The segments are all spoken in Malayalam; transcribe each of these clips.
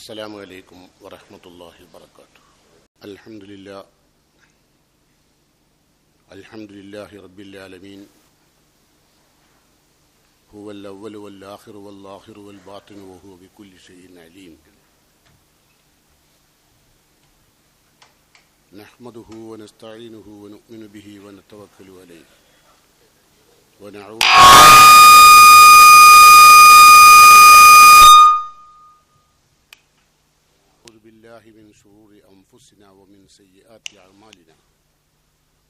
السلام عليكم ورحمة الله وبركاته. الحمد لله. الحمد لله رب العالمين. هو الأول والآخر والآخر والباطن وهو بكل شيء عليم. نحمده ونستعينه ونؤمن به ونتوكل عليه. ونعوذ أعوذ بالله من شرور أنفسنا ومن سيئات أعمالنا.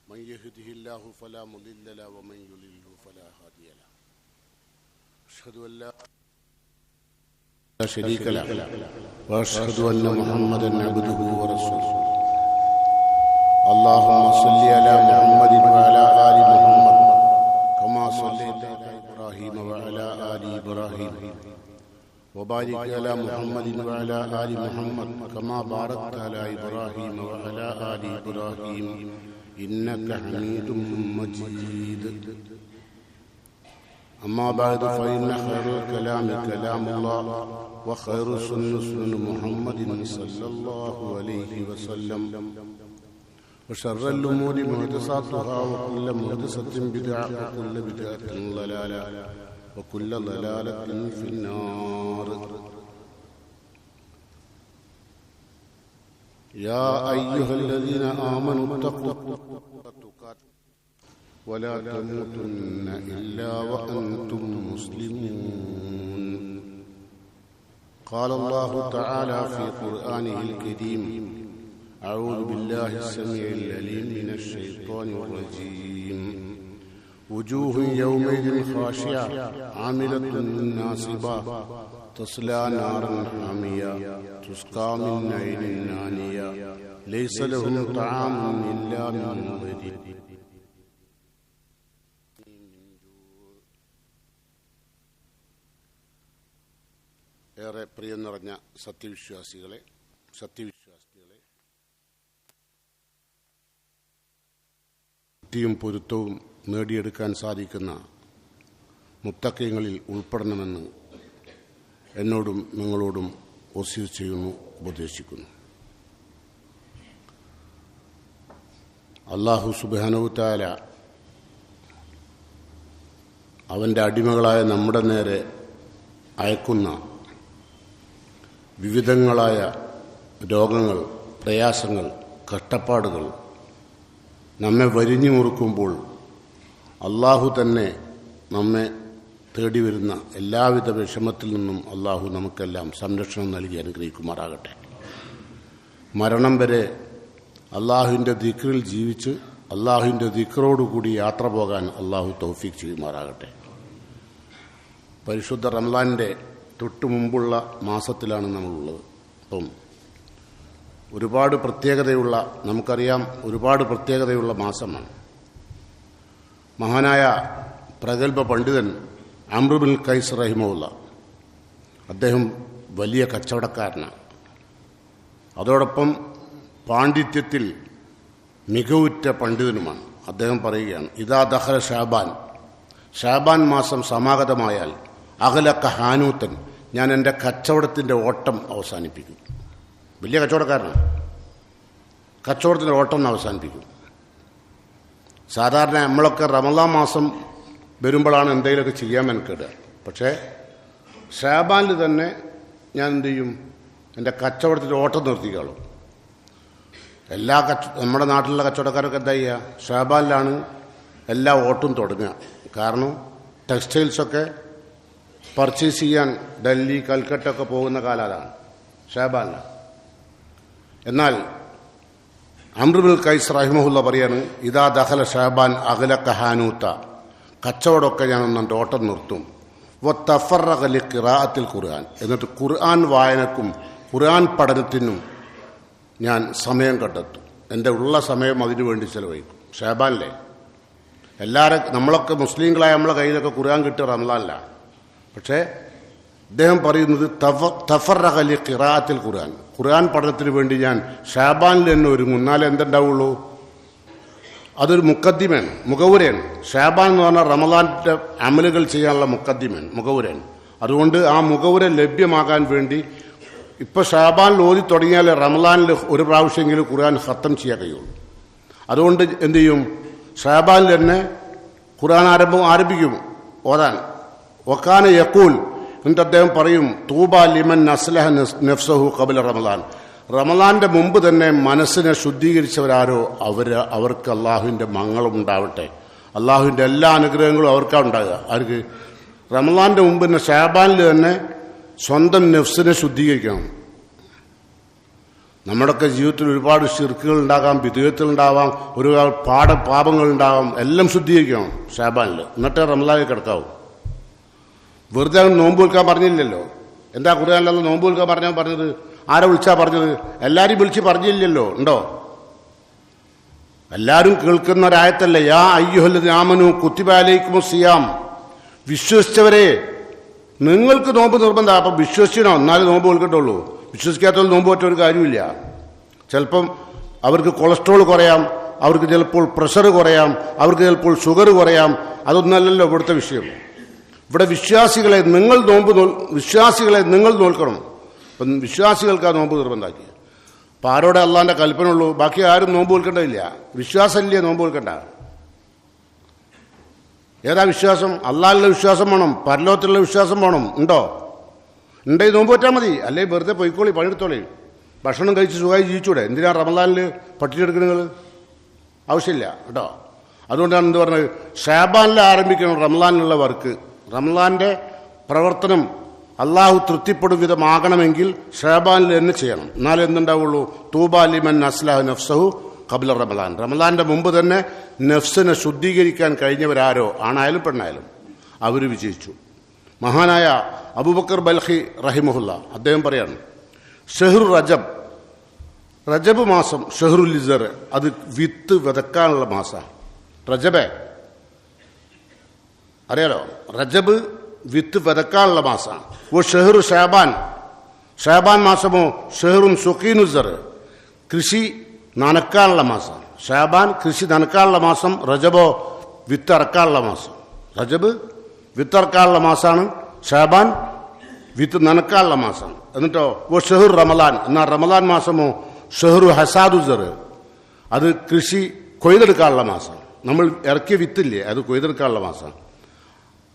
من يهده الله فلا مضل له ومن يضلله فلا هادي له. أشهد أن لا لا شريك له وأشهد أن محمدا عبده ورسوله. اللهم صل على محمد وعلى آل محمد كما صليت على إبراهيم وعلى آل إبراهيم. وبارك على محمد وعلى آل محمد كما باركت على إبراهيم وعلى آل إبراهيم. إنك حميد مجيد. أما بعد فإن خير الكلام كلام الله وخير السنة سنة محمد صلى الله عليه وسلم. وشر الأمور محدثاتها وكل محدثة بدعة وكل بدعة ضلالة. وكل ضلالة في النار. يا أيها الذين آمنوا اتقوا ولا تموتن إلا وأنتم مسلمون. قال الله تعالى في قرآنه الكريم أعوذ بالله السميع العليم من الشيطان الرجيم. وجوه يومئذ خاشعة عاملة ناصبة تصلى نارا حامية تسقى من عين آنية ليس لهم طعام إلا من ضريع ഏറെ പ്രിയം നിറഞ്ഞ സത്യവിശ്വാസികളെ സത്യവിശ്വാസികളെ തൃപ്തിയും പൊരുത്തവും നേടിയെടുക്കാൻ സാധിക്കുന്ന മുത്തക്കയങ്ങളിൽ ഉൾപ്പെടണമെന്ന് എന്നോടും നിങ്ങളോടും ഒസീസ് ചെയ്യുന്നു ഉപദേശിക്കുന്നു അള്ളാഹു സുബാനവുത്താല അവന്റെ അടിമകളായ നമ്മുടെ നേരെ അയക്കുന്ന വിവിധങ്ങളായ രോഗങ്ങൾ പ്രയാസങ്ങൾ കഷ്ടപ്പാടുകൾ നമ്മെ വരിഞ്ഞു മുറുക്കുമ്പോൾ അള്ളാഹു തന്നെ നമ്മെ തേടി വരുന്ന എല്ലാവിധ വിഷമത്തിൽ നിന്നും അള്ളാഹു നമുക്കെല്ലാം സംരക്ഷണം നൽകി അനുഗ്രഹിക്കുമാറാകട്ടെ. മരണം വരെ അള്ളാഹുവിന്റെ ദിക്റിൽ ജീവിച്ച് അള്ളാഹുവിന്റെ ദിക്റോടുകൂടി യാത്ര പോകാൻ അള്ളാഹു തൗഫീഖ് ചെയ്യുമാറാകട്ടെ. പരിശുദ്ധ റംലാന്റെ തൊട്ടു മുമ്പുള്ള മാസത്തിലാണ് നമ്മളുള്ളത്. അപ്പം ഒരുപാട് പ്രത്യേകതയുള്ള നമുക്കറിയാം ഒരുപാട് പ്രത്യേകതയുള്ള മാസമാണ്. മഹാനായ പ്രഗത്ഭ പണ്ഡിതൻ അമ്രുബിൻ കൈസ് റഹിമുള്ള അദ്ദേഹം വലിയ കച്ചവടക്കാരനാണ്. അതോടൊപ്പം പാണ്ഡിത്യത്തിൽ മികവുറ്റ പണ്ഡിതനുമാണ്. അദ്ദേഹം പറയുകയാണ് ഇതാ ദഹല ഷാബാൻ. ഷാബാൻ മാസം സമാഗതമായാൽ അകലക്ക ഹാനൂത്തൻ ഞാൻ എന്റെ കച്ചവടത്തിന്റെ ഓട്ടം അവസാനിപ്പിക്കും. വലിയ കച്ചവടക്കാരനാണ്. കച്ചവടത്തിന്റെ ഓട്ടം അവസാനിപ്പിക്കും. സാധാരണ നമ്മളൊക്കെ റമദാൻ മാസം വരുമ്പോഴാണ് എന്തെങ്കിലുമൊക്കെ ചെയ്യാൻ മെനക്കേടുക. പക്ഷേ ഷാബാനിൽ തന്നെ ഞാൻ എന്ത് ചെയ്യും? എന്റെ കച്ചവടത്തിൽ ഓട്ടം നിർത്തിക്കോളും. എല്ലാ കച്ച നമ്മുടെ നാട്ടിലുള്ള കച്ചവടക്കാരൊക്കെ എന്താ ചെയ്യുക? ഷാബാനിലാണ് എല്ലാ ഓട്ടും തുടങ്ങുക. കാരണം ടെക്സ്റ്റൈൽസൊക്കെ പർച്ചേസ് ചെയ്യാൻ ഡൽഹി കൽക്കട്ട ഒക്കെ പോകുന്ന കാലാതാണ് ഷാബാനിലാണ്. എന്നാൽ അമ്രുബിൽ കൈസ് റഹിമഹുല്ല പറയാണ് ഇതാ ദഹല ഷാബാൻ അഖല കഹാനൂത്ത കച്ചവടമൊക്കെ ഞാൻ എന്റെ ഓട്ടം നിർത്തും. വ തഫറകലി ഖിറാഅത്തിൽ ഖുർആൻ. എന്നിട്ട് ഖുർആൻ വായനക്കും ഖുർആൻ പഠനത്തിനും ഞാൻ സമയം കണ്ടെത്തും. എന്റെ ഉള്ള സമയം അതിനു വേണ്ടി ചെലവഴിക്കും. ഷാബാനിലെ എല്ലാവരും നമ്മളൊക്കെ മുസ്ലിങ്ങളായ നമ്മളെ കയ്യിലൊക്കെ ഖുർആൻ കിട്ടിയ റമലാനല്ല പക്ഷേ അദ്ദേഹം പറയുന്നത് തഫറഹലി ഖിറാത്തിൽ ഖുർആൻ. ഖുർആൻ പഠനത്തിന് വേണ്ടി ഞാൻ ഷാബാനിൽ തന്നെ ഒരുങ്ങും. എന്നാലേ എന്തുണ്ടാവുള്ളൂ? അതൊരു മുക്കദ്ദിമയാണ് മുഖവുരയാണ് ഷാബാൻ എന്ന് പറഞ്ഞാൽ റമദാന്റെ അമലുകൾ ചെയ്യാനുള്ള മുക്കദ്ദിമേൻ മുഖവുരേൻ അതുകൊണ്ട് ആ മുഖവുര ലഭ്യമാകാൻ വേണ്ടി ഇപ്പോൾ ഷാബാനിൽ ഓതി തുടങ്ങിയാൽ റമദാനിൽ ഒരു പ്രാവശ്യമെങ്കിലും ഖുർആൻ ഹത്തം ചെയ്യാൻ കഴിയുള്ളൂ അതുകൊണ്ട് എന്തു ചെയ്യും? ഷാബാനിൽ തന്നെ ഖുർആൻ ആരംഭം ആരംഭിക്കും. ഓതാൻ. ഒക്കാന യക്കൂൽ എന്നിട്ട് അദ്ദേഹം പറയും തൂബ ലിമൻ അസ്ലഹ നഫ്സഹു കബല റമദാൻ. റമദാന്റെ മുമ്പ് തന്നെ മനസ്സിനെ ശുദ്ധീകരിച്ചവരാരോ അവർ അവർക്ക് അള്ളാഹുവിന്റെ മംഗളം ഉണ്ടാവട്ടെ. അള്ളാഹുവിന്റെ എല്ലാ അനുഗ്രഹങ്ങളും അവർക്കാണ് ഉണ്ടാകുക അവർക്ക് റമദാന്റെ മുമ്പ് തന്നെ ഷാബാനിൽ തന്നെ സ്വന്തം നെഫ്സിനെ ശുദ്ധീകരിക്കണം. നമ്മുടെയൊക്കെ ജീവിതത്തിൽ ഒരുപാട് ഷിർക്കുകൾ ഉണ്ടാകാം വിധേയത്തിൽ ഉണ്ടാവാം ഒരുപാട് പാട പാപങ്ങൾ ഉണ്ടാവാം എല്ലാം ശുദ്ധീകരിക്കണം ഷാബാനിൽ എന്നിട്ടേ റമലാനിൽ കിടക്കാവൂ. വെറുതെ നോമ്പ് വിൽക്കാൻ പറഞ്ഞില്ലല്ലോ. എന്താ ഖുർആാനിലല്ല നോമ്പ് വിൽക്കാൻ പറഞ്ഞാൽ പറഞ്ഞത്? ആരെ വിളിച്ചാ പറഞ്ഞത്? എല്ലാവരും വിളിച്ച് പറഞ്ഞില്ലല്ലോ. ഉണ്ടോ? എല്ലാവരും കേൾക്കുന്ന ഒരായത്തല്ല യാ അയ്യുഹല്ല രാമനു കുത്തിബാലയിക്കുമോ സിയാം. വിശ്വസിച്ചവരെ നിങ്ങൾക്ക് നോമ്പ് നിർബന്ധം. അപ്പം വിശ്വസിക്കണോ എന്നാലും നോമ്പ് കൊടുക്കട്ടുള്ളൂ വിശ്വസിക്കാത്തവർ നോമ്പ് പറ്റ കാര്യമില്ല ചിലപ്പം അവർക്ക് കൊളസ്ട്രോൾ കുറയാം അവർക്ക് ചിലപ്പോൾ പ്രഷർ കുറയാം അവർക്ക് ചിലപ്പോൾ ഷുഗർ കുറയാം. അതൊന്നല്ലല്ലോ ഇവിടുത്തെ വിഷയം. ഇവിടെ വിശ്വാസികളെ നിങ്ങൾ നോമ്പ് നോൽ വിശ്വാസികളെ നിങ്ങൾ നോൽക്കണം. അപ്പം വിശ്വാസികൾക്ക് ആ നോമ്പ് നിർബന്ധമാക്കി. അപ്പം ആരോടെ അള്ളാന്റെ കൽപ്പന ഉള്ളൂ ബാക്കി ആരും നോമ്പ് നോൽക്കേണ്ടതില്ല. വിശ്വാസമില്ലേ നോമ്പ് നോൽക്കണ്ട? ഏതാ വിശ്വാസം? അള്ളാഹിലുള്ള വിശ്വാസം വേണം. പരലോകത്തിലുള്ള വിശ്വാസം വേണം. ഉണ്ടോ? ഉണ്ടെങ്കിൽ നോമ്പ് പറ്റാൽ മതി. അല്ലെ വെറുതെ പൊയ്ക്കോളി പണിയെടുത്തോളി. ഭക്ഷണം കഴിച്ച് സുഖമായി ജീവിച്ചൂടെ? എന്തിനാ റമദാനിൽ പട്ടിണിയെടുക്കുന്നത് ആവശ്യമില്ല. കേട്ടോ? അതുകൊണ്ടാണ് എന്ത് പറഞ്ഞത്? ഷാബാനിൽ ആരംഭിക്കണം റംലാനിലുള്ള വർക്ക്. റംലാന്റെ പ്രവർത്തനം അള്ളാഹു തൃപ്തിപ്പെടും വിധമാകണമെങ്കിൽ ഷാബാനിൽ തന്നെ ചെയ്യണം. എന്നാലേ എന്തുണ്ടാവുള്ളൂ? തൂബാലിമൻ അസ്ലാഹു നഫ്സഹു കബില റമലാൻ റമലാന്റെ മുമ്പ് തന്നെ നഫ്സിനെ ശുദ്ധീകരിക്കാൻ കഴിഞ്ഞവരാരോ? ആണായാലും പെണ്ണായാലും. അവർ വിജയിച്ചു. മഹാനായ അബൂബക്കർ ബൽഹി റഹിമുല്ല അദ്ദേഹം പറയാണ് ഷെഹ്റു റജബ് റജബ് മാസം ഷെഹ്റുൽ അത് വിത്ത് വിതക്കാനുള്ള മാസമാണ് റജബേ അറിയാലോ? റജബ് വിത്ത് വിതക്കാനുള്ള മാസമാണ് ഓ ഷെഹ്റു ഷാബാൻ. ഷാബാൻ മാസമോ ഷെഹറും സുഖീനുസർ കൃഷി നനക്കാനുള്ള മാസം ഷാബാൻ കൃഷി നനക്കാനുള്ള മാസം റജബോ വിത്തിറക്കാനുള്ള മാസം. റജബ് വിത്തിറക്കാനുള്ള മാസമാണ് ഷാബാൻ വിത്ത് നനക്കാനുള്ള മാസം എന്നിട്ടോ? ഓ ഷെഹുർ റമലാൻ. എന്നാൽ റമലാൻ മാസമോ ഷെഹ്റു ഹസാദുസർ അത് കൃഷി കൊയ്തെടുക്കാനുള്ള മാസം നമ്മൾ ഇറക്കിയ വിത്തില്ലേ അത് കൊയ്തെടുക്കാനുള്ള മാസം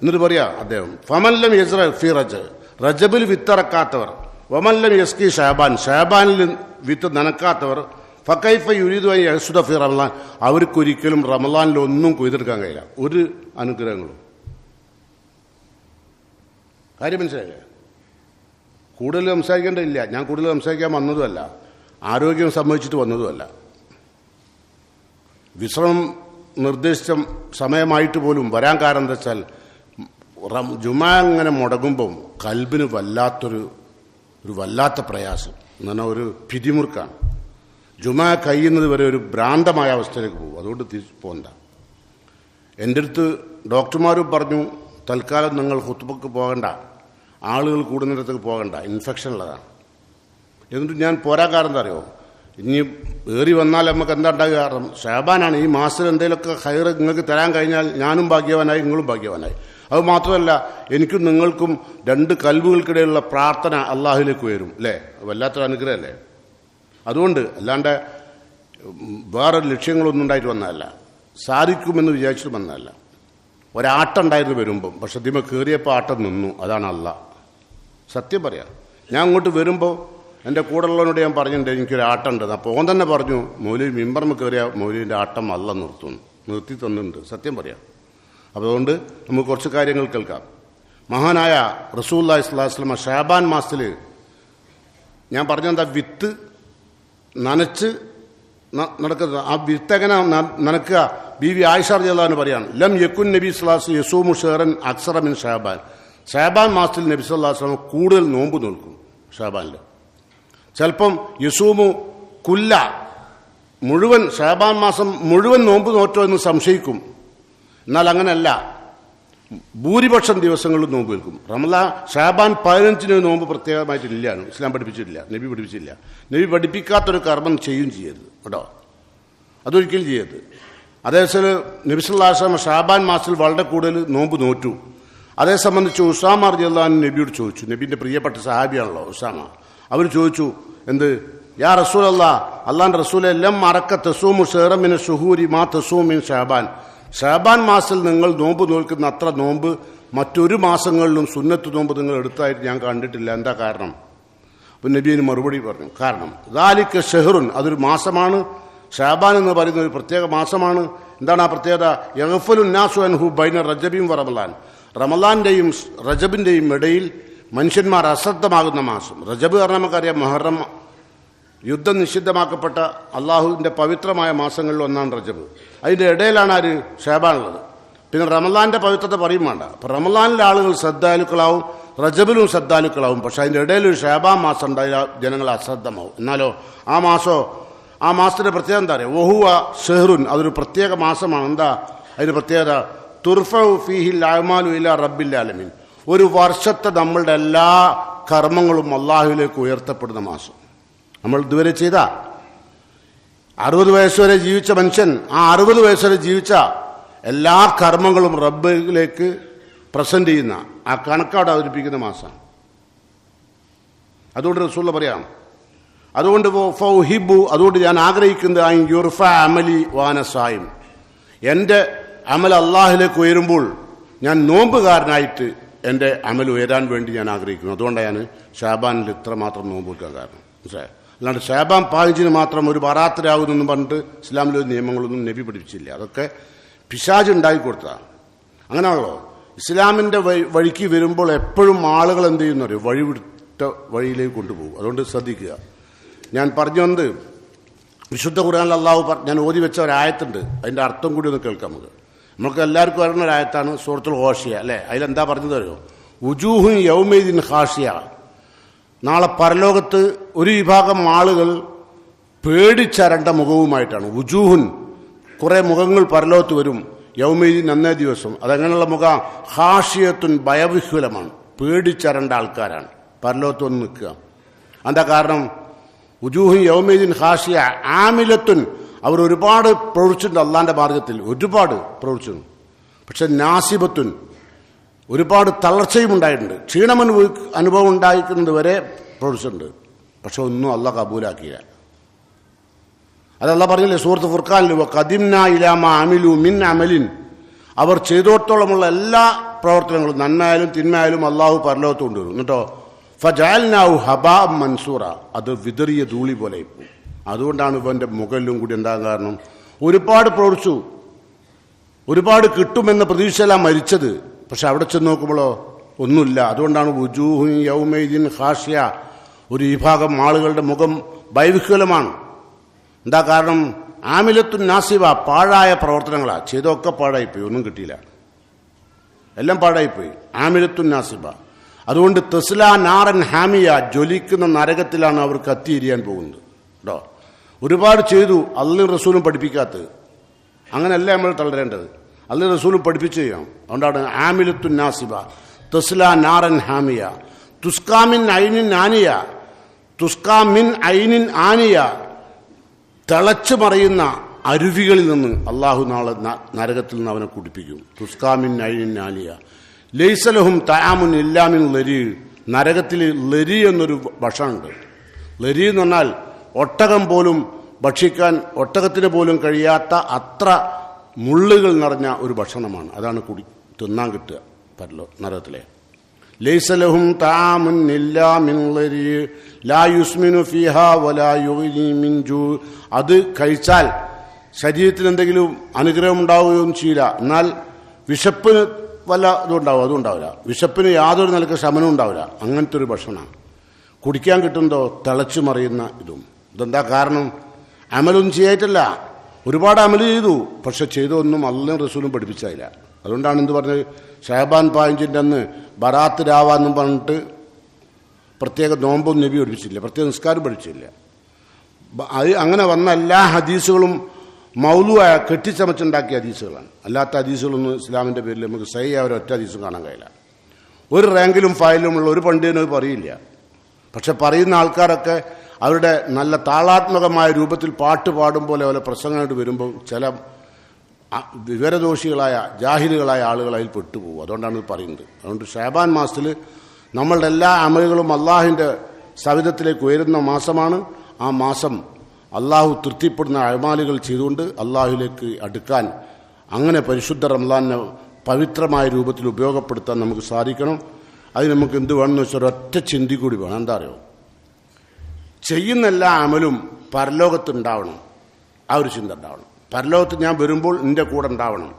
എന്നിട്ട് പറയാ അദ്ദേഹം ഫമല്ലം യസ്ര ഫി റജ് റജബിൽ വിത്തിറക്കാത്തവർ വമല്ലം യസ്കി ഷാബാൻ ഷാബാനിൽ വിത്ത് നനക്കാത്തവർ ഫക്കൈഫ യുരീദുമായി യസുദ ഫി റമലാൻ അവർക്കൊരിക്കലും റമലാനിലൊന്നും കൊയ്തെടുക്കാൻ കഴിയില്ല. ഒരു അനുഗ്രഹങ്ങളും. കാര്യം മനസ്സിലായില്ലേ? കൂടുതൽ സംസാരിക്കേണ്ടതില്ല. ഞാൻ കൂടുതൽ സംസാരിക്കാൻ വന്നതുമല്ല. ആരോഗ്യം സംഭവിച്ചിട്ട് വന്നതുമല്ല. വിശ്രമം നിർദ്ദേശിച്ച സമയമായിട്ട് പോലും വരാൻ കാരണം എന്താ വെച്ചാൽ ജുമാ അങ്ങനെ മുടങ്ങുമ്പം കൽബിന് വല്ലാത്തൊരു ഒരു വല്ലാത്ത പ്രയാസം. എന്ന് പറഞ്ഞാൽ ഒരു പിരിമുറുക്കാണ്. ജുമാ കഴിയുന്നത് വരെ ഒരു ഭ്രാന്തമായ അവസ്ഥയിലേക്ക് പോകും. അതുകൊണ്ട് തിരിച്ചു പോകണ്ട എന്റെ അടുത്ത് ഡോക്ടർമാരും പറഞ്ഞു തൽക്കാലം നിങ്ങൾ ഹുത്തുബക്ക് പോകണ്ട. ആളുകൾ കൂടുന്നിടത്തേക്ക് പോകണ്ട. ഇൻഫെക്ഷൻ ഉള്ളതാണ്. എന്നിട്ട് ഞാൻ പോരാ കാരണം എന്താ അറിയോ? ഇനി ഏറി വന്നാൽ നമുക്ക് എന്താ ഉണ്ടാകുക കാരണം ഷാബാനാണ് ഈ മാസത്തിൽ എന്തെങ്കിലുമൊക്കെ ഹയർ നിങ്ങൾക്ക് തരാൻ കഴിഞ്ഞാൽ ഞാനും ഭാഗ്യവാനായി നിങ്ങളും ഭാഗ്യവാനായി. അത് മാത്രമല്ല എനിക്കും നിങ്ങൾക്കും രണ്ട് കൽവുകൾക്കിടയിലുള്ള പ്രാർത്ഥന അള്ളാഹുലേക്ക് ഉയരും അല്ലേ? വല്ലാത്തൊരു അനുഗ്രഹമല്ലേ? അതുകൊണ്ട് അല്ലാണ്ട് വേറെ ലക്ഷ്യങ്ങളൊന്നും ഉണ്ടായിട്ട് വന്നതല്ല. സാധിക്കുമെന്ന് വിചാരിച്ചിട്ട് വന്നതല്ല. ഒരാട്ടുണ്ടായിരുന്നു വരുമ്പം പക്ഷെ ദിമ കയറിയപ്പോൾ ആട്ടം നിന്നു അതാണ് അല്ല. സത്യം പറയാം. ഞാൻ അങ്ങോട്ട് വരുമ്പോൾ എന്റെ കൂടെയുള്ളവനോട് ഞാൻ പറഞ്ഞിട്ടുണ്ട് എനിക്കൊരു ആട്ടമുണ്ട് അപ്പോൾ ഓൻ തന്നെ പറഞ്ഞു മൗലി മിമ്പർമ്മ കയറിയ മൗലിന്റെ ആട്ടം അല്ല നിർത്തുന്നു നിർത്തി. തന്നിട്ടുണ്ട് സത്യം പറയാം. അതുകൊണ്ട് നമുക്ക് കുറച്ച് കാര്യങ്ങൾ കേൾക്കാം. മഹാനായ റസൂല്ലാ ഇസ്ലാസ്ലമ ഷാബാൻ മാസത്തിൽ ഞാൻ പറഞ്ഞെന്താ വിത്ത് നനച്ച് നടക്കുന്നത്. ആ വിത്ത് എങ്ങനെ ന- നനക്കുക? ബി വി ആയിഷ റളിയല്ലാഹു പറയാണ് ലം യക്കുൻ നബി സ്വലാസ് യസൂ മുഷേറൻ അക്സറമിൻ ഷാബാൻ. ഷാബാൻ മാസത്തിൽ നബി വസല്ലം കൂടുതൽ നോമ്പ് നോൽക്കും ഷാബാനിൽ ചിലപ്പം യസൂമു കുല്ല മുഴുവൻ ഷാബാൻ മാസം മുഴുവൻ നോമ്പ് നോറ്റോ എന്ന് സംശയിക്കും. എന്നാൽ അങ്ങനെയല്ല ഭൂരിപക്ഷം ദിവസങ്ങളിൽ നോമ്പ് നിൽക്കും റമല ഷാബാൻ പതിനഞ്ചിന് നോമ്പ് പ്രത്യേകമായിട്ടില്ലാണ് ഇസ്ലാം പഠിപ്പിച്ചിട്ടില്ല നബി പഠിപ്പിച്ചില്ല നബി പഠിപ്പിക്കാത്തൊരു കർമ്മം ചെയ്യും ചെയ്യരുത് കേട്ടോ. അതൊരിക്കലും ചെയ്യരുത്. അതേസമയം നബിസുല്ലാസ്ലാം ഷാബാൻ മാസത്തിൽ വളരെ കൂടുതൽ നോമ്പ് നോറ്റു. അതേ സംബന്ധിച്ച് ഉസാമ അൻഹു നബിയോട് ചോദിച്ചു. നബിന്റെ പ്രിയപ്പെട്ട സഹാബിയാണല്ലോ ഉസാമ. അവർ ചോദിച്ചു എന്ത്? യാ റസൂൽ അല്ലാ അള്ളാൻ റസൂൽ എല്ലാം മറക്ക തെസൂമു ഷേറമിൻ ഷുഹൂരി മാ തെസൂമിൻ ഷാബാൻ. ഷാബാൻ മാസത്തിൽ നിങ്ങൾ നോമ്പ് നോൽക്കുന്ന അത്ര നോമ്പ് മറ്റൊരു മാസങ്ങളിലും സുന്നത്ത് നോമ്പ് നിങ്ങൾ എടുത്തായിട്ട് ഞാൻ കണ്ടിട്ടില്ല. എന്താ കാരണം? അപ്പം നബീന് മറുപടി പറഞ്ഞു. കാരണം ദാലിക്ക് ഷെഹറുൻ അതൊരു മാസമാണ്. ഷാബാൻ എന്ന് പറയുന്ന ഒരു പ്രത്യേക മാസമാണ്. എന്താണ് ആ പ്രത്യേകത? യഹഫലുൻ നാസു അൻഹു ബൈന റജബിയും റമലാൻ റമലാന്റെയും റജബിന്റെയും ഇടയിൽ മനുഷ്യന്മാർ അശ്രദ്ധമാകുന്ന മാസം. റജബ് കാരണം നമുക്കറിയാം മഹറം യുദ്ധം നിഷിദ്ധമാക്കപ്പെട്ട അള്ളാഹുവിന്റെ പവിത്രമായ മാസങ്ങളിൽ ഒന്നാണ് റജബ്. അതിന്റെ ഇടയിലാണ് ആര്? ഷേബാനുള്ളത്. പിന്നെ റമലാന്റെ പവിത്രത പറയും വേണ്ട. അപ്പം റമലാനിലെ ആളുകൾ ശ്രദ്ധാലുക്കളാവും റജബിലും ശ്രദ്ധാലുക്കളാവും. പക്ഷെ അതിന്റെ ഇടയിൽ ഒരു ഷേബാ മാസം ഉണ്ടായാൽ ജനങ്ങൾ അശ്രദ്ധമാവും. എന്നാലോ ആ മാസോ ആ മാസത്തിന്റെ പ്രത്യേകത എന്താ പറയുക ഒഹുവ ഷെഹ്റുൻ അതൊരു പ്രത്യേക മാസമാണ്. എന്താ? അതിന്റെ പ്രത്യേകത തുർഫ ഫീഹിൽ അഹ്മാലു ഇല്ല റബ്ബില്ലാലമീൻ ഒരു വർഷത്തെ നമ്മളുടെ എല്ലാ കർമ്മങ്ങളും അള്ളാഹുവിലേക്ക് ഉയർത്തപ്പെടുന്ന മാസം. നമ്മൾ ഇതുവരെ ചെയ്ത അറുപത് വയസ്സ് വരെ ജീവിച്ച മനുഷ്യൻ ആ അറുപത് വയസ്സ് വരെ ജീവിച്ച എല്ലാ കർമ്മങ്ങളും റബ്ബിലേക്ക് പ്രസന്റ് ചെയ്യുന്ന ആ കണക്കവിടെ അവതരിപ്പിക്കുന്ന മാസമാണ് അതുകൊണ്ട് റസൂള്ള പറയാം അതുകൊണ്ട് ഫൗഹിബു അതുകൊണ്ട് ഞാൻ ആഗ്രഹിക്കുന്നത് ഐ യുർഫ അമലി വാനസായും എന്റെ അമൽ അള്ളാഹിലേക്ക് ഉയരുമ്പോൾ ഞാൻ നോമ്പുകാരനായിട്ട് എന്റെ അമൽ ഉയരാൻ വേണ്ടി ഞാൻ ആഗ്രഹിക്കുന്നു. അതുകൊണ്ടാണ് ഞാൻ ഷാബാനിൽ ഇത്രമാത്രം നോമ്പ് വെക്കാൻ കാരണം. മനസ്സിലായോ? അല്ലാണ്ട് ഷാബാം പാലിച്ചിന് മാത്രം ഒരു ബറാത്തരാകുന്നെന്ന് പറഞ്ഞിട്ട് ഇസ്ലാമിലെ നിയമങ്ങളൊന്നും നബി പഠിപ്പിച്ചില്ല. അതൊക്കെ പിശാജ് ഉണ്ടാക്കി കൊടുത്തതാണ്. അങ്ങനെയാണല്ലോ. ഇസ്ലാമിന്റെ വഴി- വഴിക്ക് വരുമ്പോൾ എപ്പോഴും ആളുകൾ എന്ത് ചെയ്യുന്നറിയോ വഴി വിട്ട വഴിയിലേക്ക് കൊണ്ടുപോകും. അതുകൊണ്ട് ശ്രദ്ധിക്കുക. ഞാൻ പറഞ്ഞു വന്നത് വിശുദ്ധ ഖുർആനിൽ അള്ളാഹു ഞാൻ ഓതി വെച്ച ഒരായത്തുണ്ട്. അതിന്റെ അർത്ഥം കൂടി ഒന്ന് കേൾക്കാം നമുക്ക്. നമുക്ക് എല്ലാവർക്കും അറിയുന്ന ഒരായത്താണ് സൂറത്തുൽ ഹോഷിയ അല്ലേ? അതിലെന്താ പറഞ്ഞത് അറിയോ? ഉജൂഹും യൗമീദിൻ ഹാഷിയ നാളെ പരലോകത്ത് ഒരു വിഭാഗം ആളുകൾ പേടിച്ചരണ്ട മുഖവുമായിട്ടാണ്. ഉജൂഹുൻ കുറേ മുഖങ്ങൾ പരലോകത്ത് വരും. യൗമീദിൻ അന്നേ ദിവസം. അതങ്ങനെയുള്ള മുഖ ഹാഷിയത്തുൻ ഭയവിഹുലമാണ് പേടിച്ചരണ്ട ആൾക്കാരാണ്. പരലോകത്ത് വന്ന് നിൽക്കുക. എന്താ കാരണം? ഉജൂഹുൻ യൗമീദിൻ ഹാഷിയ ആമിലത്തുൻ. അവർ ഒരുപാട് പ്രവർത്തിച്ചിട്ടുണ്ട് അള്ളാന്റെ മാർഗത്തിൽ. ഒരുപാട് പ്രവർത്തിച്ചിട്ടുണ്ട് പക്ഷെ നാസിബത്തുൻ ഒരുപാട് തളർച്ചയും ഉണ്ടായിട്ടുണ്ട്. ക്ഷീണം അനുഭവി അനുഭവം ഉണ്ടായിരിക്കുന്നത് വരെ പ്രൊഡ്യൂസുണ്ട് പക്ഷെ ഒന്നും അല്ല കബൂലാക്കിയില്ല. അതല്ല പറഞ്ഞില്ലേ സുഹൃത്ത് ഫുർഖാനിൽ കദിംന ഇലാമ അമിലു മിൻ അമലിൻ. അവർ ചെയ്തോടത്തോളമുള്ള എല്ലാ പ്രവർത്തനങ്ങളും നന്മയായാലും തിന്മയായാലും അള്ളാഹു പരലോകത്ത് കൊണ്ടുവരും. എന്നിട്ടോ ഫജാൽനാഹു ഹബാ മൻസൂറ. അത് വിതറിയ ധൂളി പോലെ ഇപ്പോൾ അതുകൊണ്ടാണ് ഇവന്റെ മുകളിലും കൂടി എന്താ കാരണം ഒരുപാട് പ്രവർത്തിച്ചു ഒരുപാട് കിട്ടുമെന്ന പ്രതീക്ഷയിലാണ് മരിച്ചത്. പക്ഷെ അവിടെ ചെന്ന് നോക്കുമ്പോഴോ ഒന്നുമില്ല. അതുകൊണ്ടാണ് ഉജൂഹു യൗമൈദിൻ ഹാഷ്യ ഒരു വിഭാഗം ആളുകളുടെ മുഖം വൈവിഹുലമാണ് എന്താ കാരണം? ആമിലത്തും നാസിബ പാഴായ പ്രവർത്തനങ്ങളാണ് ചെയ്തൊക്കെ പാഴായിപ്പോയി. ഒന്നും കിട്ടിയില്ല. എല്ലാം പാഴായിപ്പോയി. ആമിലത്തും നാസിബ. അതുകൊണ്ട് തെസ്ല നാറൻ ഹാമിയ ജ്വലിക്കുന്ന നരകത്തിലാണ് അവർ കത്തിയെരിയാൻ പോകുന്നത്. കേട്ടോ? ഒരുപാട് ചെയ്തു. അള്ളും റസൂലും പഠിപ്പിക്കാത്തത്. അങ്ങനെയല്ല നമ്മൾ തളരേണ്ടത്. അള്ളി റസൂലും പഠിപ്പിച്ചു ചെയ്യാം അതുകൊണ്ടാണ് ആമിലത്തു നാസിബ തസ്ല നാറൻ ഹാമിയ തുസ്കാമിൻ ഐനിൻ ആനിയ തുസ്കാമിൻ ഐനിൻ ആനിയ തിളച്ചു മറിയുന്ന അരുവികളിൽ നിന്ന് അള്ളാഹു നാളെ നരകത്തിൽ നിന്ന് അവനെ കുടിപ്പിക്കും. തുസ്കാമിൻ ഐനിൻ ആനിയ. ലൈസലഹും തയാമുൻ ഇല്ലാമിൻ ലരി. നരകത്തിൽ ലരി എന്നൊരു ഭക്ഷണമുണ്ട് ലരി എന്ന് പറഞ്ഞാൽ ഒട്ടകം പോലും ഭക്ഷിക്കാൻ ഒട്ടകത്തിന് പോലും കഴിയാത്ത അത്ര മുള്ളുകൾ നിറഞ്ഞ ഒരു ഭക്ഷണമാണ്. അതാണ് കുടി തിന്നാൻ കിട്ടുക പരലോ നരകത്തിലെ. ലൈസലഹും അത് കഴിച്ചാൽ ശരീരത്തിന് എന്തെങ്കിലും അനുഗ്രഹം ഉണ്ടാവുകയും ചെയ്യില്ല. എന്നാൽ വിശപ്പിന് വല്ല ഇതും ഉണ്ടാവും അതും ഉണ്ടാവില്ല. വിശപ്പിന് യാതൊരു നിലയ്ക്ക് ശമനം ഉണ്ടാവില്ല. അങ്ങനത്തെ ഒരു ഭക്ഷണമാണ്. കുടിക്കാൻ കിട്ടുന്നതോ തിളച്ചു മറിയുന്ന ഇതും. ഇതെന്താ കാരണം? അമലൊന്നും ചെയ്യായിട്ടില്ല. ഒരുപാട് അമൽ ചെയ്തു. പക്ഷെ ചെയ്തൊന്നും അല്ലും റസൂലും പഠിപ്പിച്ചില്ല അതുകൊണ്ടാണ് എന്ത് പറഞ്ഞത്? ഷഹബാൻ പായഞ്ചിന്റെ അന്ന് ബറാത്ത് രാവാന്നും പറഞ്ഞിട്ട് പ്രത്യേക നോമ്പും നബി പഠിപ്പിച്ചില്ല. പ്രത്യേക നിസ്കാരം പഠിച്ചില്ല. അത് അങ്ങനെ വന്ന എല്ലാ ഹദീസുകളും മൗലുവായ കെട്ടിച്ചമച്ചുണ്ടാക്കിയ ഹദീസുകളാണ്. അല്ലാത്ത ഹദീസുകളൊന്നും ഇസ്ലാമിന്റെ പേരിൽ നമുക്ക് സഹി ഒരൊറ്റ ഹദീസും കാണാൻ കഴിയില്ല. ഒരു റാങ്കിലും ഫയലിലുമുള്ള ഒരു പണ്ഡിതനും പറയില്ല. പക്ഷെ പറയുന്ന ആൾക്കാരൊക്കെ അവരുടെ നല്ല താളാത്മകമായ രൂപത്തിൽ പാട്ട് പാടും പോലെ പോലെ പ്രസംഗമായിട്ട് വരുമ്പോൾ ചില വിവരദോഷികളായ ജാഹിലുകളായ ആളുകൾ അതിൽ പെട്ടുപോകും. അതുകൊണ്ടാണ് ഇത് പറയുന്നത്. അതുകൊണ്ട് ഷാബാൻ മാസത്തിൽ നമ്മളുടെ എല്ലാ അമലുകളും അള്ളാഹിന്റെ സവിധത്തിലേക്ക് ഉയരുന്ന മാസമാണ്. ആ മാസം അള്ളാഹു തൃപ്തിപ്പെടുന്ന അഴമാലുകൾ ചെയ്തുകൊണ്ട് അള്ളാഹുലേക്ക് അടുക്കാൻ അങ്ങനെ പരിശുദ്ധ റംലാനെ പവിത്രമായ രൂപത്തിൽ ഉപയോഗപ്പെടുത്താൻ നമുക്ക് സാധിക്കണം. അതിന് നമുക്ക് എന്ത് വേണമെന്ന് വെച്ചാൽ ഒരൊറ്റ ചിന്തി കൂടി വേണം. എന്താ അറിയോ? ചെയ്യുന്ന എല്ലാ അമലും പരലോകത്ത് പരലോകത്തുണ്ടാവണം. ആ ഒരു ചിന്ത ഉണ്ടാവണം. പരലോകത്ത് ഞാൻ വരുമ്പോൾ എന്റെ കൂടെ ഉണ്ടാവണം.